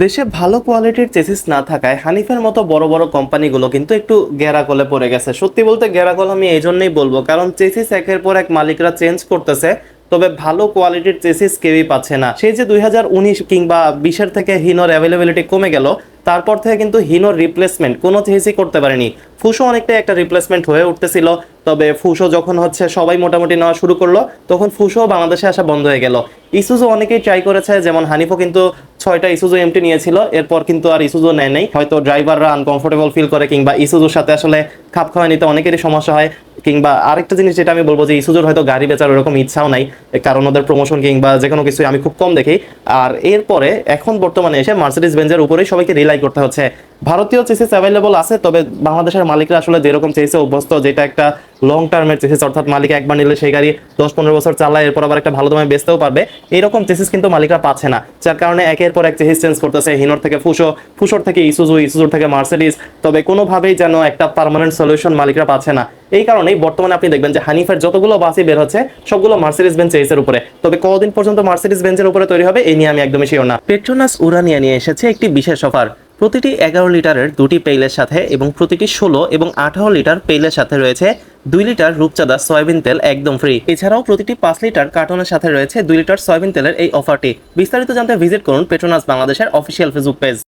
দেশে ভালো কোয়ালিটির চেসিস না থাকায় হানিফের মতো বড় বড় কোম্পানিগুলো কিন্তু একটু গেরাকলে পড়ে গেছে। সত্যি বলতে গেরাকল আমি এই জন্যই বলব, কারণ চেসিস একের পর এক মালিকরা চেঞ্জ করতেছে, তবে ভালো কোয়ালিটির চেসিস কেউই পাচ্ছে না। সেই যে দুই হাজার উনিশ কিংবা বিশের থেকে হিনোর অ্যাভেলেবিলিটি কমে গেল, তারপর থেকে কিন্তু হিনোর রিপ্লেসমেন্ট কোনো চেসই করতে পারেনি। ফুসো অনেকটাই একটা রিপ্লেসমেন্ট হয়ে উঠতেছিল, তবে ফুসো যখন হচ্ছে সবাই মোটামুটি নেওয়া শুরু করল, তখন ফুসো বাংলাদেশে আসা বন্ধ হয়ে গেল। ইসুজো অনেকেই ট্রাই করেছে, যেমন হানিফও কিন্তু ছয়টা ইসুজো এমটি নিয়েছিল, এরপর কিন্তু আর ইসুজো নেয় নাই। হয়তো ড্রাইভাররা আনকমফোর্টেবল ফিল করে কিংবা ইসুজোর সাথে আসলে খাপ খাওয়া নিতে অনেকেরই সমস্যা হয়। কিংবা আরেকটা জিনিস যেটা আমি বলব যে ইসুজোর হয়তো গাড়ি বেচার ওরকম ইচ্ছাও নাই, কারণ ওদের প্রমোশন কিংবা যে কোনো কিছু আমি খুব কম দেখি। আর এরপরে এখন বর্তমানে এসে মার্সিডিস বেঞ্জের উপরেই সবাইকে রিলাই করতে হচ্ছে। ভারতীয় চেসিস অ্যাভেলেবল আছে, তবে বাংলাদেশের মালিকরা আসলে যেরকম চেসে অভ্যস্ত, যেটা একটা লং টার্মের চেসিস, অর্থাৎ মালিক একবার নিলে সেই গাড়ি দশ পনেরো বছর চালায়, এরপর আবার একটা ভালো দামে বেচতেও পারবে। এরকম চেসিস কিন্তু মালিকরা পাচ্ছে না, যার কারণে একের পর এক চেসিস চেঞ্জ করতেছে। হিনোর থেকে ফুসো ফুসোর থেকে ইসুজু ইসুজুর থেকে মার্সিডিস তবে কোনোভাবেই যেন একটা পার্মানেন্ট সলিউশন মালিকরা পাচ্ছে না। এই কারণেই বর্তমানে আপনি দেখবেন যে হানিফের যতগুলো বাসই বের হচ্ছে, সবগুলো মার্সিডিস বেঞ্চ চেসের উপরে। তবে কদিন পর্যন্ত মার্সিডিস বেঞ্চের উপরে তৈরি হবে এই নিয়ে আমি একদমই শিওর না। পেট্রোনাস উরানিয়া নিয়ে এসেছে একটি বিশেষ অফার প্রতিটি এগারো লিটারের দুটি পেইলের সাথে এবং প্রতিটি ষোলো এবং আঠারো লিটার পেইলের সাথে রয়েছে দুই লিটার রূপচাঁদা সয়াবিন তেল একদম ফ্রি এছাড়াও প্রতিটি পাঁচ লিটার কার্টনের সাথে রয়েছে দুই লিটার সয়াবিন তেলের এই অফারটি বিস্তারিত জানতে ভিজিট করুন পেট্রোনাস বাংলাদেশের অফিসিয়াল ফেসবুক পেজ